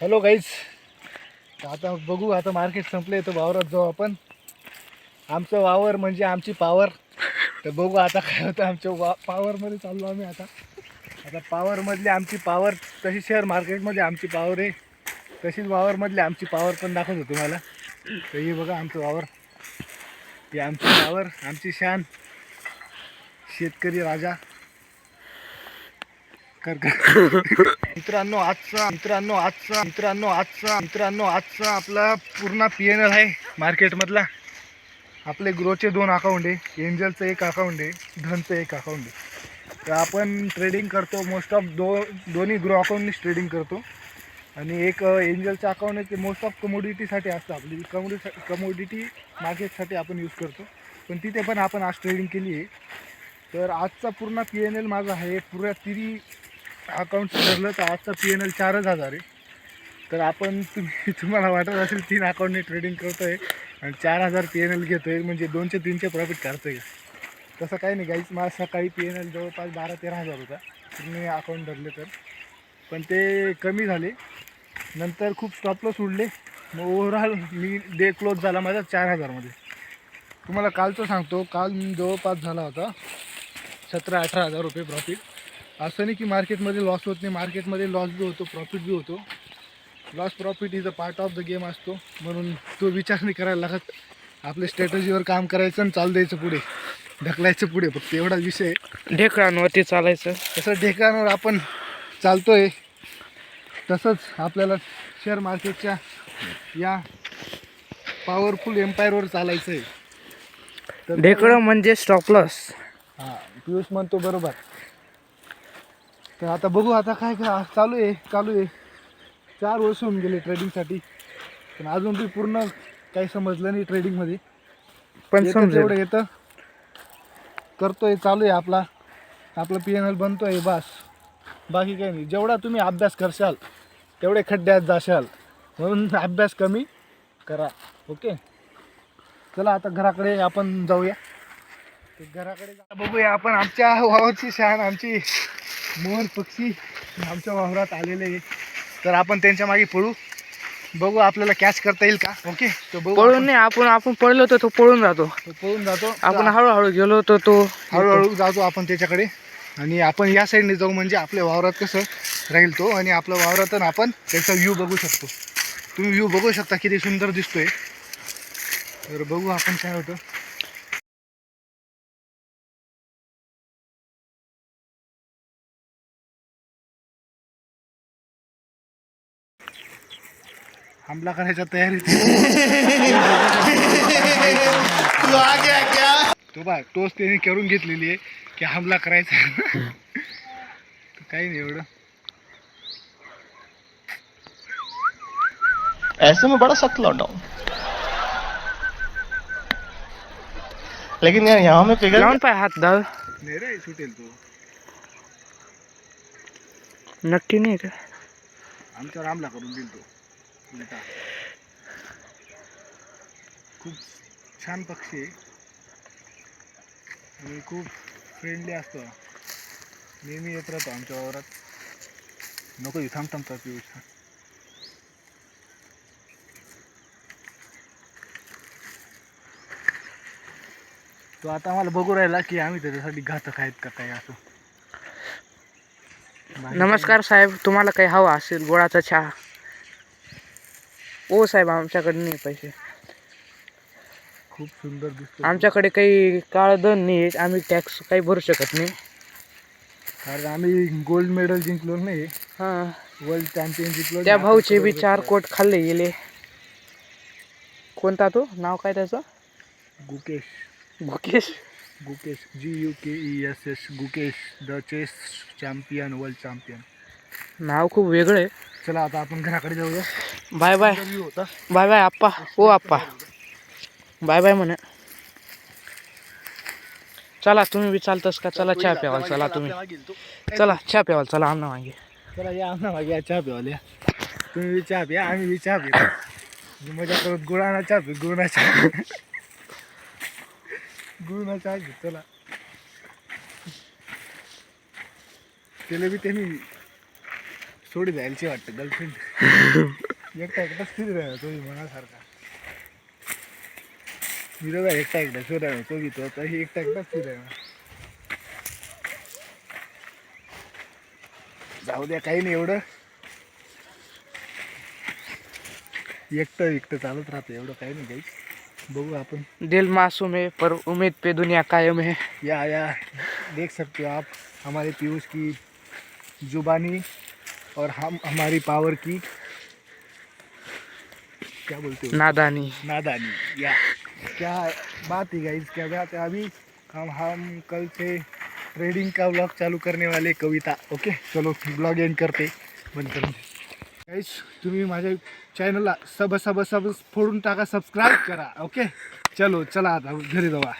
Hello guys आता बघू आता मार्केट संपले तर वावरात जाऊ आपण. आमचं वावर म्हणजे आमची पावर तर बघू आता काय होतं आमच्या वा पावरमध्ये चाललो आम्ही आता. आता पावरमधली आमची पावर तशी शेअर मार्केटमध्ये आमची पावर आहे. तशीच वावरमधली आमची पावर पण दाखवतो तुम्हाला. तर हे बघा आमचं वावर. ही आमची पावर आमची शान. शेतकरी राजा. कर कर. मित्रांनो आजचा मित्रांनो आजचा मित्रांनो आजचा मित्रांनो आजचा आपला पूर्ण पी एन एल आहे मार्केटमधला आपले ग्रोचे दोन अकाउंट आहे. एंजलचं एक अकाउंट आहे. धनचं एक अकाउंट आहे. तर आपण ट्रेडिंग करतो. मोस्ट ऑफ दो दोन्ही ग्रो अकाउंटनीच ट्रेडिंग करतो. आणि एक एंजलचं अकाउंट आहे ते मोस्ट ऑफ कमोडिटीसाठी असतं. आपली कमोडिटी कमोडिटी मार्केटसाठी आपण यूज करतो. पण तिथे पण आपण आज ट्रेडिंग केली आहे. तर आजचा पूर्ण पी एन एल माझा आहे. पुऱ्या तिरी अकाउंट धरलं तर आजचा पी एन एल चारच हजार आहे. तर आपण तुम्ही तुम्हाला वाटत असेल तीन अकाउंटने ट्रेडिंग करतो आहे आणि चार हजार पी एन एल घेतो आहे म्हणजे दोनशे तीनशे प्रॉफिट करतो आहे तसं काही नाही काहीच माझा सकाळी पी एन एल जवळपास बारा तेरा हजार होता. तुम्ही अकाउंट धरले तर. पण ते कमी झाले. नंतर खूप स्टॉपलॉस उडले. मग ओव्हरऑल मी डे क्लोज झाला माझा चार हजारमध्ये. तुम्हाला कालचं सांगतो. काल मी जवळपास झाला होता सतरा अठरा हजार रुपये प्रॉफिट असं नाही की मार्केटमध्ये लॉस होत नाही. मार्केटमध्ये लॉस बी होतो प्रॉफिट बी होतो. Loss profit is a part of the game असतो. म्हणून तो विचार नाही करायला लागत. आपल्या स्ट्रॅटजीवर काम करायचं आणि चालू द्यायचं पुढे. ढकलायचं पुढे. फक्त एवढा विषय. ढेकळांवरती चालायचं. तसं ढेकावर आपण चालतोय. तसंच आपल्याला शेअर मार्केटच्या या पॉवरफुल एम्पायरवर चालायचं आहे तर ढेकळं म्हणजे स्टॉपलॉस हां पियुष म्हणतो बरोबर. तर आता बघू आता काय काय चालू आहे चालू आहे. चार वर्ष होऊन गेले ट्रेडिंगसाठी पण अजून बी पूर्ण काही समजलं नाही ट्रेडिंगमध्ये पण तेवढं येतं करतोय चालू आहे आपला. आपला पी एन एल बनतोय बस. बाकी काही नाही. जेवढा तुम्ही अभ्यास करशाल तेवढे खड्ड्यात जाशाल. म्हणून अभ्यास कमी करा. ओके? चला आता घराकडे आपण जाऊया. ते घराकडे बघूया आपण आमच्या वावरची शहाण आमची मोहन पक्षी आमच्या वावरात आलेले आहे. तर आपण त्यांच्या मागे पळू. बघू आपल्याला कॅच करता येईल का? ओके तो बघू पळून. नाही आपण आपण पळलो तर तो पळून जातो. तो पळून जातो. आपण हळूहळू गेलो तर तो हळूहळू जातो आपण त्याच्याकडे. आणि आपण या साईडने जाऊ म्हणजे आपल्या वावरात कसं राहील तो आणि आपल्या वावरातून आपण त्याचा व्ह्यू बघू शकतो. तुम्ही व्ह्यू बघू शकता किती सुंदर दिसतोय. तर बघू आपण काय होतं. हमला करायच्या तयारीत तो बा तोच त्याने करून घेतलेली आहे की हमला करायचा काही नाही एवढं. ऐसे में बड़ा सख्त लौटा हूं। लेकिन यार यहाँ में पिघल लावून पाय हात दाव नाही रे सुटेल तो। नक्की नाही का आमच्यावर हमला करून देईल तो। उलटा खूप छान पक्षी आहे. आणि खूप फ्रेंडली असतो. नेहमी येत राहतो आमच्या वावरात. नको इथं थांब थांबतात पियुष तो आता आम्हाला बघू राहिला की आम्ही त्याच्यासाठी घातक आहेत का काही असं. नमस्कार साहेब तुम्हाला काही हवा असेल गोळाचा चहा? ओ साहेब आमच्याकडे नाही पैसे. खूप सुंदर दिसतो आमच्याकडे काही काळ दन नाही आहे. आम्ही टॅक्स काही भरू शकत नाही. कारण आम्ही गोल्ड मेडल जिंकलो नाही. हां. वर्ल्ड चॅम्पियन जिंकलो त्या नाही. भाऊचे बी चार. कोट खाल्ले गेले. कोणता तो? नाव काय त्याचं? Gukesh. Mukesh Gukesh. G U K E S S Gukesh the chess champion world champion नाव खूप वेगळं आहे. चला आता आपण घराकडे जाऊया. Bye bye. होता. बाय बाय आप्पा. ओ आप्पा. बाय बाय म्हणे. चला तुम्ही बी चालतस का? चला चहा प्यावाल चला तुम्ही. चला चहा प्यावाल चला आमना मागे. चला या आमना मागे या चहा प्यावाल्या तुम्ही बी चहा प्या आम्ही बी चहा पितो. मी मजा करत गुळाना चहा पी गुळना चहा गुळना चहा पी चला. त्याला बी त्यांनी सोडी जायची वाटतं गर्लफ्रेंड एकटा एकटाच फिरी तो मनासारखा. तर एकटा एकटा राहिला तो घेतो आता ही एकटा एकटाच फिरायला जाऊ द्या काही नाही एवढं. एकटं एकटं चालत राहतं एवढं काही नाही काही. बघू आपण. दिल मासूम है पर उम्मीद पे दुनिया कायम है. या या. देख सकते हो आप हमारे पीयूष की जुबानी और हम हमारी पावर की क्या बोलते हो? नादानी। नादानी या। क्या बात है गाइस क्या बात है? अभी हम हम कल से ट्रेडिंग का ब्लॉग चालू करने वाले कविता ओके चलो ब्लॉग एंड करते बंद करून गाईस तुम्ही माझ्या चॅनलला सब सब सब फोडून टाका सबस्क्राईब करा ओके चलो चला आता घरी जावा.